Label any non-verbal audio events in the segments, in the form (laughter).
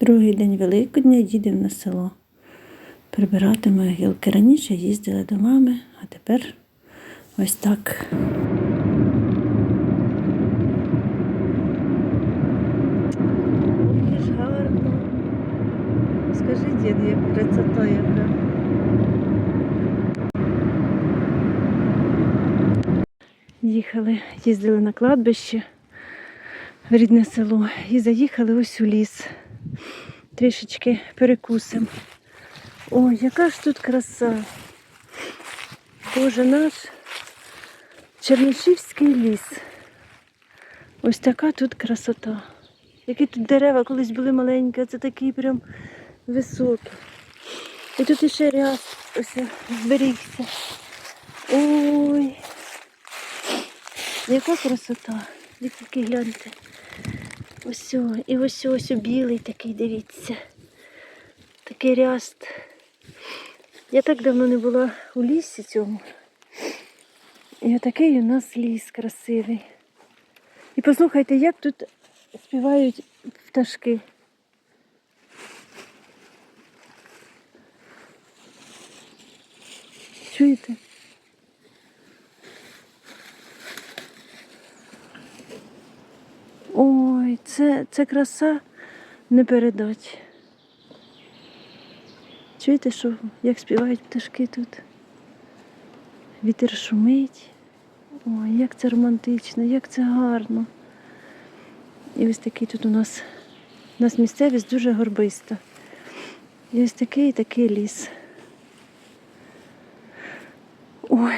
Другий день Великодня їдемо на село. Прибиратимемо гілки. Раніше їздили до мами, а тепер ось так. Скажи, дід, як красота яка. Їхали, їздили на кладбище в рідне село і заїхали ось у ліс. Трішечки перекусимо. Ой, яка ж тут краса. Боже наш Чернишівський ліс. Ось така тут красота. Які тут дерева колись були маленькі, це такі прям високі. І тут іще ряд ось зберігся. Ой, яка красота. Ви тільки гляньте. Ось, і ось ось білий такий, дивіться. Такий ряст. Я так давно не була у лісі цьому. І отакий у нас ліс красивий. І послухайте, як тут співають пташки. Чуєте? Ой, це, це краса не передать. Чуєте, що, як співають пташки тут? Вітер шумить. Ой, як це романтично, як це гарно. І ось такий тут у нас, у нас місцевість дуже горбиста. І ось такий і такий ліс. Ой.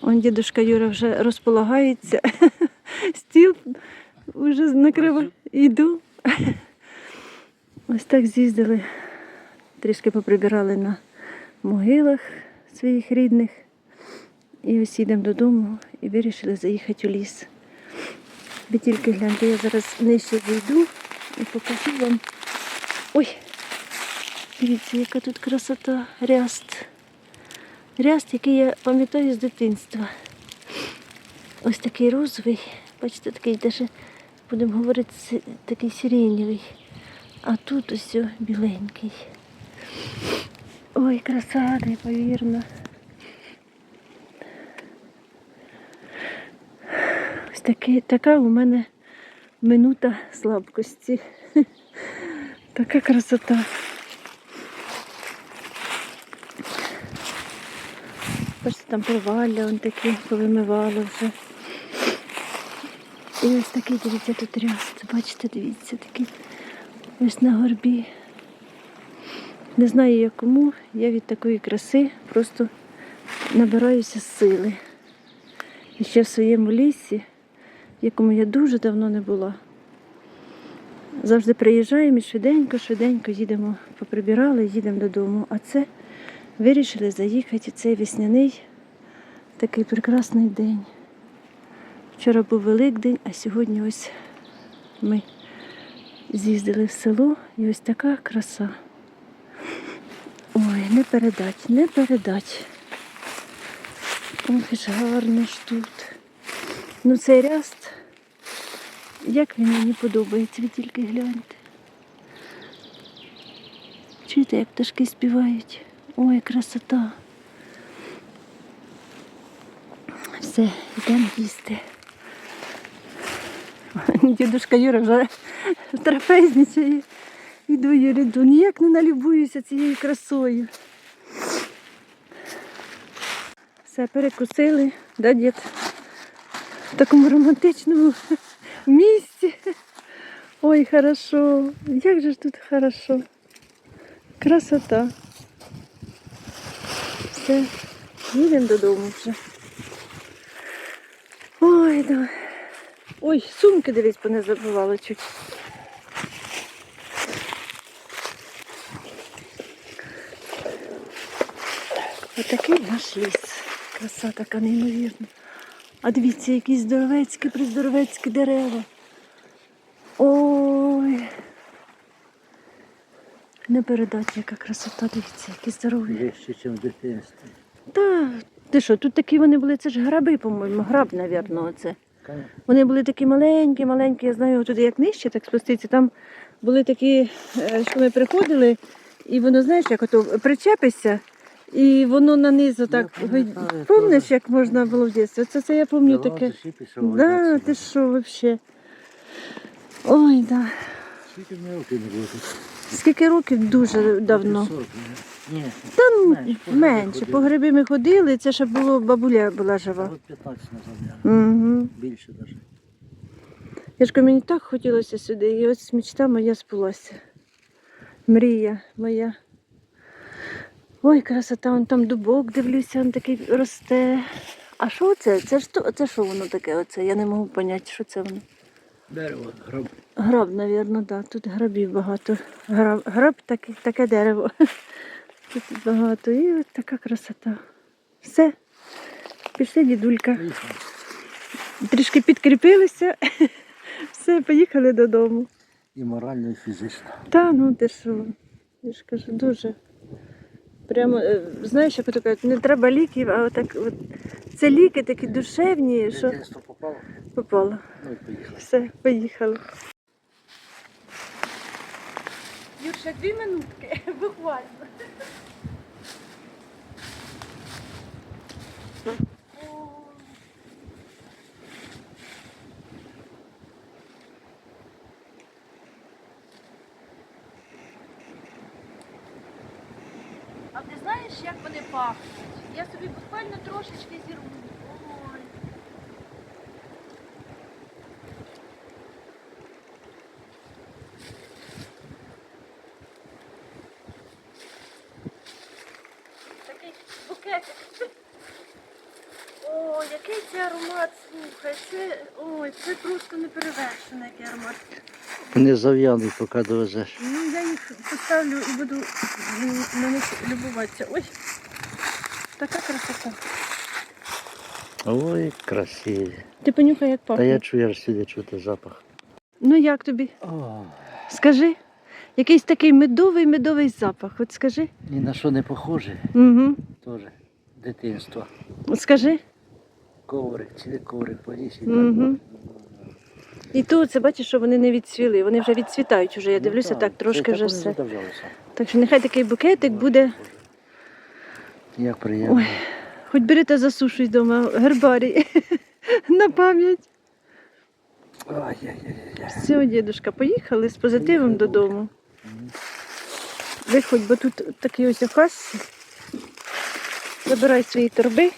Он дідушка Юра вже розполагається. Стіл вже накриває. Іду. Ось так з'їздили. Трішки поприбирали на могилах своїх рідних. І ось їдемо додому і вирішили заїхати у ліс. Ви тільки гляньте, я зараз нижче зайду і покажу вам. Ой! Дивіться, яка тут красота, ряст. Ряст, який я пам'ятаю з дитинства. Ось такий розовий, бачите, такий даже, будемо говорити, такий сиренєвий. А тут ось біленький. Ой, краса, неймовірна. Ось таки, така у мене минута слабкості. (laughs) Така красота. Бачите, там провалля вон такі повимивало вже. І ось такий, дивіться, тут ряст. Бачите, дивіться, такий ось на горбі. Не знаю як кому, я від такої краси просто набираюся сили. І ще в своєму лісі, в якому я дуже давно не була. Завжди приїжджаємо і швиденько, швиденько їдемо, поприбирали, їдемо додому. А це вирішили заїхати цей весняний такий прекрасний день. Вчора був Великдень, а сьогодні ось ми з'їздили в село і ось така краса. Ой, не передать, не передать. Ох, ж гарно ж тут. Ну цей ряст, як він мені подобається, ви тільки гляньте. Чуєте, як пташки співають? Ой, красота. Все, йдемо їсти. (laughs) Дідушка Юра вже трапезничає. Іду Юріду, ніяк не налюбуюся цією красою. Все, перекусили, да, дід? В такому романтичному (laughs) місці. Ой, хорошо. Як же ж тут хорошо. Красота. Все, їдемо додому вже. Ой, да. Ой, сумки дивись, бо не забувала чуть. Отакий наш ліс. Краса така неймовірна. А дивіться, які здоровецькі, приздоровецькі дерева. Ой. Не передати, яка красота, дивіться, які здорові. Вище, ніж в дитинстві. Та, ти що, тут такі вони були, це ж граби, по-моєму, граб, мабуть, оце. Вони були такі маленькі, маленькі, я знаю, туди як нижче, так спуститься. Там були такі, е, що ми приходили, і воно, знаєш, як ото причепишся, і воно нанизу так. пам'ятаю, Помниш, як можна було в дитинстві? Це, це я пам'ятаю таке. Да, ти що взагалі? Ой, да. Скільки мені років не було тут? Скільки років дуже давно. 40, ні. Та ну, Менше, по гриби ми ходили, це ще було бабуля була жива. Років 15 назад. Угу. Більше навіть. Я ж кажу, мені так хотілося сюди, і ось мечта моя збулася. Мрія моя. Ой, красота, вон там дубок, дивлюся, він такий росте. А що це? Це ж це що воно таке? Оце? Я не можу зрозуміти, що це воно. Дерево, гроб. Граб, мабуть, да. Тут грабів багато. Граб, граб таке, таке дерево. (laughs) Тут багато. І от така красота. Все. Пішли, дідулька. Трішки підкріпилися. (laughs) Все, поїхали додому. І морально, і фізично. Та ну ти що? Я ж кажу, дуже. Прямо, е, знаєш, як кажуть, не треба ліків, а отак от. Це ліки такі душевні, що попало, попало. ну і поїхали. Все, поїхали. Юрша, дві минутки, (laughs) буквально. А ти знаєш, як вони пахнуть? Я собі буквально трошечки зірву. Ой. Такий букетик. О, який це аромат, слухай, це, ой, це просто неперевершений який аромат. Не зав'яний, поки довезеш. Ну, я їх поставлю і буду на них любуватися. Ой, така красота. Ой, красиві. Ти понюхай, як Та пахне. я чую аж сюди чути запах. Ну як тобі? О, Скажи. Якийсь такий медовий медовий запах. От скажи. ні на що не похоже. Угу. Теж дитинство. От скажи. Коврик, цілий коврик по лісі. Мгм. І тут це бачиш, що вони не відцвіли. Вони вже відцвітають уже. Я Ну дивлюся так, трошки вже все. Так що нехай такий букетик буде. Як приємно. Ой. Хоч бери та засушуй вдома гербарій (laughs) на пам'ять. Все, дідушка, поїхали з позитивом додому. Виходь, бо тут такий ось оказ. Забирай свої торби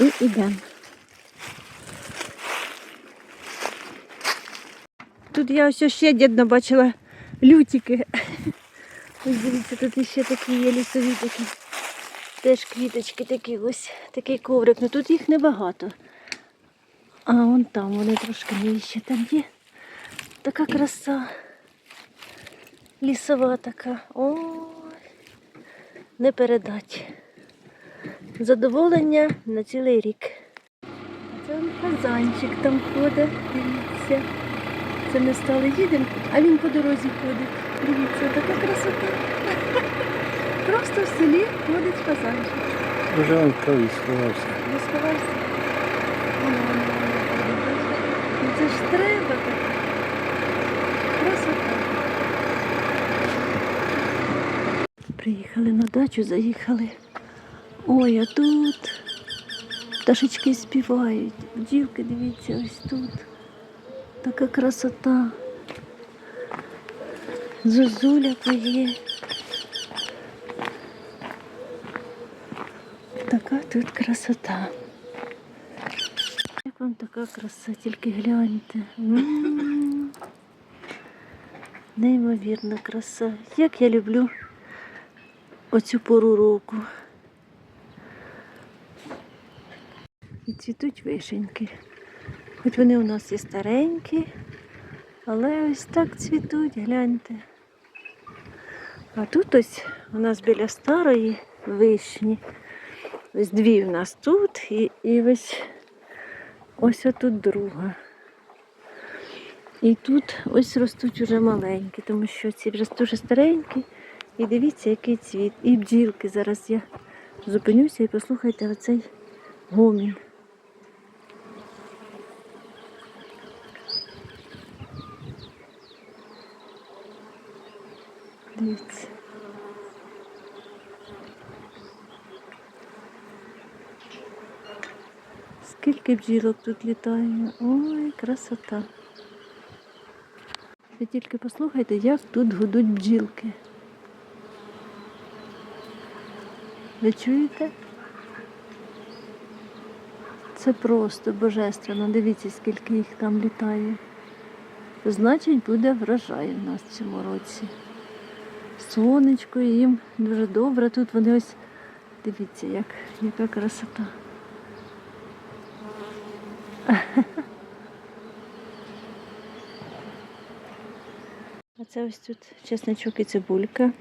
і йдемо. Тут я ось ще дідно бачила лютики. Дивіться, тут іще такі є лісові такі. Теж квіточки такі ось, такий коврик. Ну тут їх небагато. А вон там вони трошки нижче там є. Така краса. Лісова така. Ой. Не передать. Задоволення на цілий рік. Це казанчик там ходить, дивіться. Це ми стали їдемо, а він по дорозі ходить. Дивіться, така красота. (laughs) Просто в селі ходить фазанчик. Вже він крові сховався. Не сховався. Ну це ж треба так. Красота. Приїхали на дачу, заїхали. Ой, а тут пташечки співають. Бджілки, дивіться, ось тут. Така красота. Зозуля поє. Така тут красота. Як вам така краса, тільки гляньте. М. Неймовірна краса. Як я люблю оцю пору року. І цвітуть вишеньки. Хоч вони у нас і старенькі, але ось так цвітуть, гляньте. А тут ось у нас біля старої вишні. Ось дві в нас тут і і ось ось отут друга. І тут ось ростуть уже маленькі, тому що ці вже дуже старенькі. І дивіться, який цвіт. І бджілки. Зараз я зупинюся і послухайте оцей гомін. Дивіться. Скільки бджілок тут літає. Ой, красота. Ви тільки послухайте, як тут гудуть бджілки. Ви чуєте? Це просто божественно. Дивіться, скільки їх там літає. Значить, буде врожай у нас в цьому році. Сонечко їм дуже добре. Тут вони ось дивіться, як, яка красота. (laughs) А це ось тут чесночок і цибулька.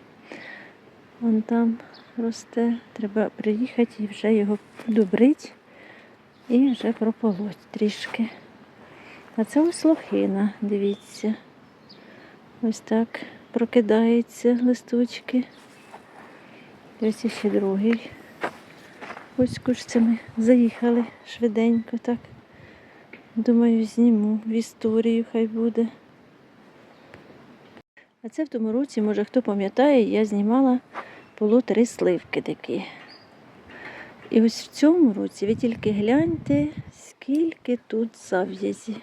Вон там росте. Треба приїхати і вже його подобрити і вже прополоть трішки. А це ось лохина, дивіться. Ось так прокидаються листочки. Ось ще другий. Ось кушцями заїхали швиденько так. Думаю, зніму в історію хай буде. А це в тому році, може хто пам'ятає, я знімала було три сливки такі. І ось в цьому році ви тільки гляньте, скільки тут зав'язі.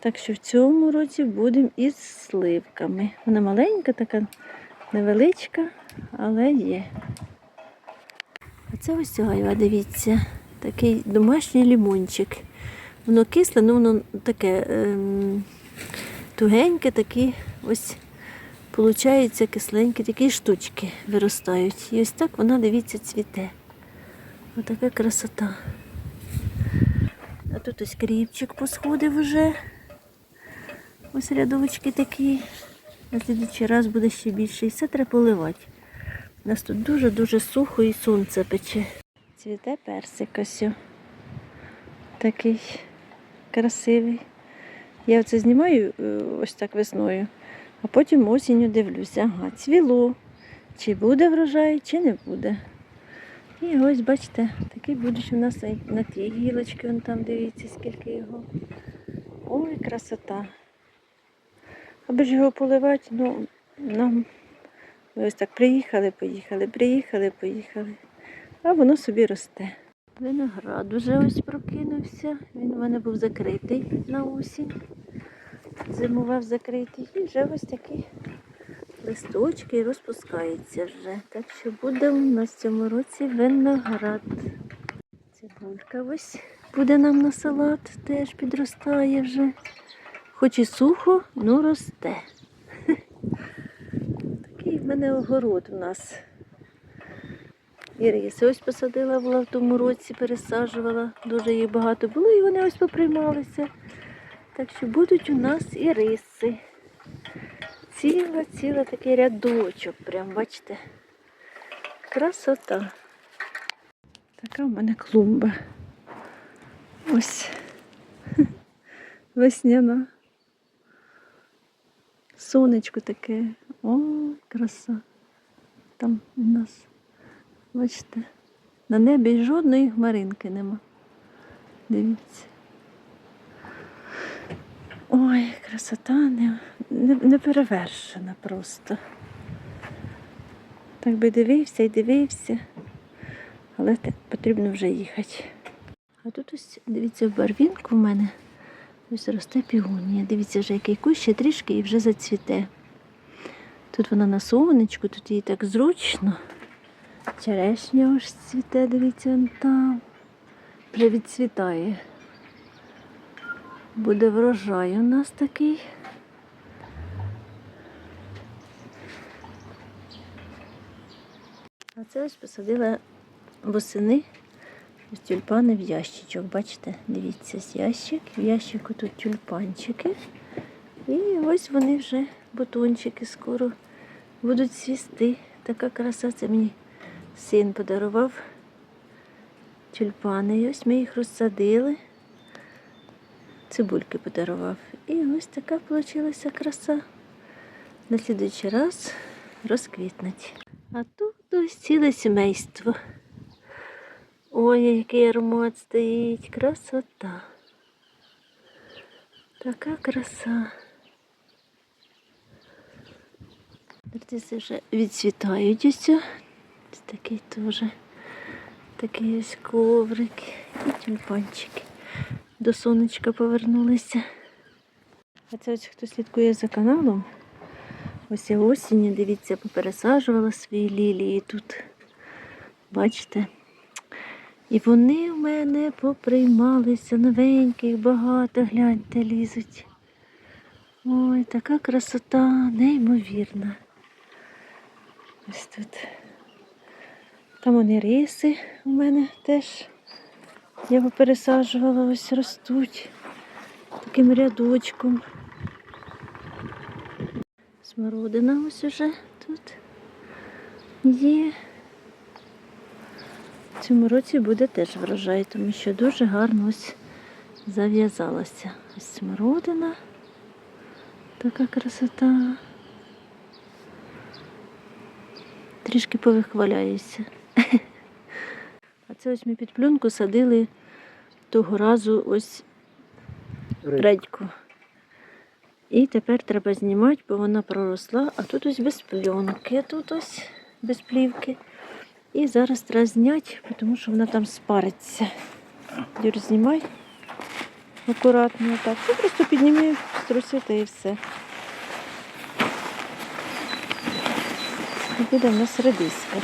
Так що в цьому році будемо із сливками. Вона маленька, така невеличка, але є. А це ось ця, дивіться, такий домашній лімончик. Воно кисле, ну воно таке ем, тугеньке, такі ось, виходить, кисленькі такі штучки виростають. І ось так вона, дивіться, цвіте. Отака красота. А тут ось кріпчик посходив уже. Ось рядовочки такі. На слідчий раз буде ще більше. І все треба поливати. У нас тут дуже-дуже сухо і сонце пече. Цвіте персик ось. Такий красивий. Я оце знімаю е, ось так весною, а потім осінню дивлюся. Ага, цвіло. Чи буде врожай, чи не буде. І ось, бачите, такий будуть у нас на тій гілочці, вон там дивіться, скільки його. Ой, красота. Аби ж його поливати, ну, нам ми ось так приїхали, поїхали, приїхали, поїхали. А воно собі росте. Виноград вже ось прокинувся. Він у мене був закритий на осінь. Зимував закритий. І вже ось такі листочки розпускаються вже. Так що буде у нас цьому році виноград. Цибулька ось буде нам на салат, теж підростає вже. Хоч і сухо, ну росте. (laughs) Такий в мене огород у нас. Іриси ось посадила була в тому році, пересаджувала. Дуже їх багато було і вони ось поприймалися. Так що будуть у нас і риси. Ціла, ціла такий рядочок, прям бачите. Красота. Така в мене клумба. Ось (laughs) весняна. Сонечко таке. О, краса. Там у нас, бачите, на небі жодної хмаринки нема. Дивіться. Ой, красота не, не, перевершена просто. Так би дивився і дивився, але потрібно вже їхати. А тут ось, дивіться, в барвінку в мене ось росте пігонія. Дивіться, вже який кущ, ще трішки і вже зацвіте. Тут вона на сонечку, тут їй так зручно. Черешня ось цвіте, дивіться, вон там. Вже відцвітає. Буде врожай у нас такий. А це ось посадила восени ось тюльпани в ящичок. Бачите, дивіться, з ящик. В ящику тут тюльпанчики. І ось вони вже, бутончики, скоро будуть цвісти. Така краса, це мені син подарував тюльпани. І ось ми їх розсадили. Цибульки подарував. І ось така вийшла краса. На слідуючий раз розквітнуть. А тут ось ціле сімейство. Ой, який аромат стоїть, красота. Така краса. Нарциси вже відцвітають ось. Такий теж. Такий ось коврик і тюльпанчики. До сонечка повернулися. А це ось хто слідкує за каналом. Ось я осінню, дивіться, попересаджувала свої лілії тут. Бачите? І вони в мене поприймалися новеньких, багато, гляньте, лізуть. Ой, така красота, неймовірна. Ось тут. Там вони риси у мене теж. Я попересаджувала, ось ростуть таким рядочком. Смородина ось уже тут є. В цьому році буде теж врожай, тому що дуже гарно ось зав'язалася. Ось смородина. Така красота. Трішки повихваляюся. А це ось ми під плюнку садили того разу ось редьку. І тепер треба знімати, бо вона проросла, а тут ось без пленки, тут ось без плівки. І зараз треба зняти, тому що вона там спариться. Юр, знімай. Акуратно так. Ну, просто підніми, струсити і все. І буде в нас редиска.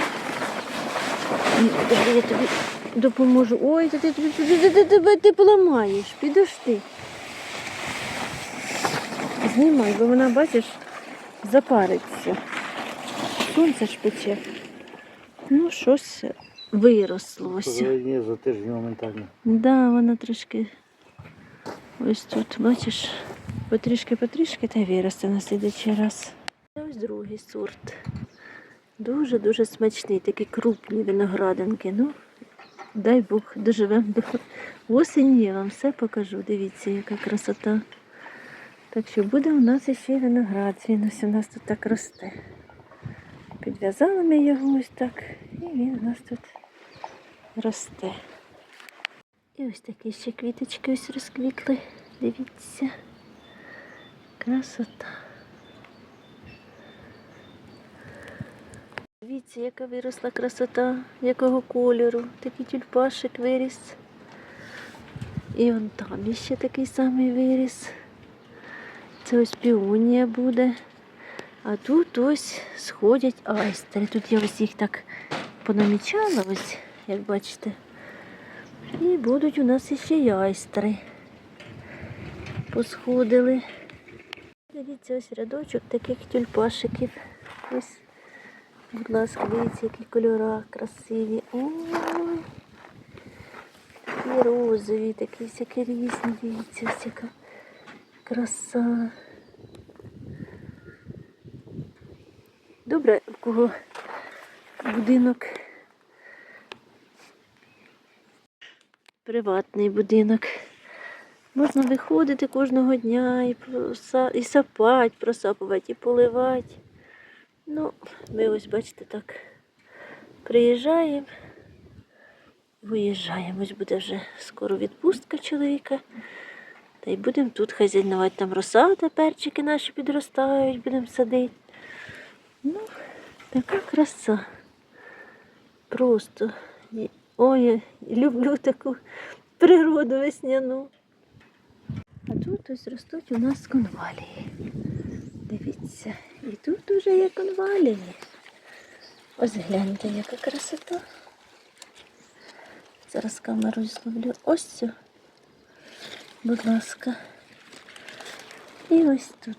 Добре, я тобі допоможу. Ой, ти, ти, ти, ти, ти, ти, ти поламаєш, підеш ти. Знімай, бо вона, бачиш, запариться. Сонце ж пече. Ну, щось виросло. Ні, за тиждень моментально. Так, да, вона трошки ось тут, бачиш, потрішки-потрішки та виросте на слідчий раз. Ось другий сорт. Дуже-дуже смачний, такі крупні виноградинки. Ну, дай Бог, доживемо до осені, я вам все покажу. Дивіться, яка красота. Так що буде у нас ще й виноград. Він ось у нас тут так росте. Підв'язали ми його ось так, і він у нас тут росте. І ось такі ще квіточки ось розквітли. Дивіться. Красота. Дивіться, яка виросла красота, якого кольору. Такий тюльпашик виріс. І он там ще такий самий виріс. Це ось піонія буде. А тут ось сходять айстери. Тут я ось їх так понамічала, ось, як бачите. І будуть у нас ще й айстри. Посходили. Дивіться, ось рядочок таких тюльпашиків. Ось, будь ласка, дивіться, які кольори красиві. Ой. Такі розові, такі всякі різні, дивіться, ось яка краса. Добре, в кого будинок приватний будинок. Можна виходити кожного дня і, і сапати, просапувати, і поливати. Ну, ми ось, бачите, так приїжджаємо, виїжджаємо. Ось буде вже скоро відпустка чоловіка. Та й будемо тут хазяйнувати. Там розсада, перчики наші підростають, будемо садити. Ну, така краса. Просто. Ой, люблю таку природу весняну. А тут ось ростуть у нас конвалії. Дивіться, і тут уже є конвалії. Ось гляньте, яка красота. Зараз камеру зловлю. Ось цю. Будь ласка. І ось тут.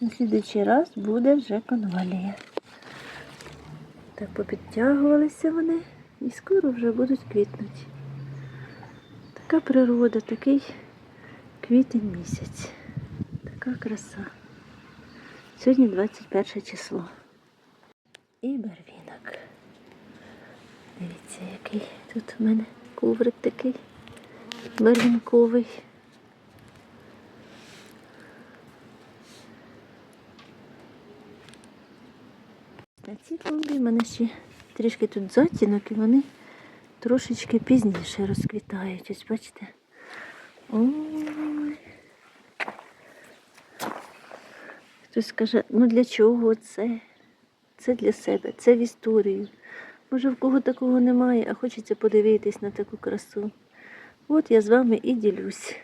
На слідуючий раз буде вже конвалія. Так попідтягувалися вони і скоро вже будуть квітнути. Така природа, такий квітень місяць. Така краса. Сьогодні 21 число. І барвінок. Дивіться, який тут у мене коврик такий барвінковий. На ці клумбі в мене ще трішки тут затінок і вони трошечки пізніше розквітають. Ось бачите. Ой. Хтось каже, ну для чого це? Це для себе, це в історію. Може, в кого такого немає, а хочеться подивитись на таку красу. От я з вами і ділюсь.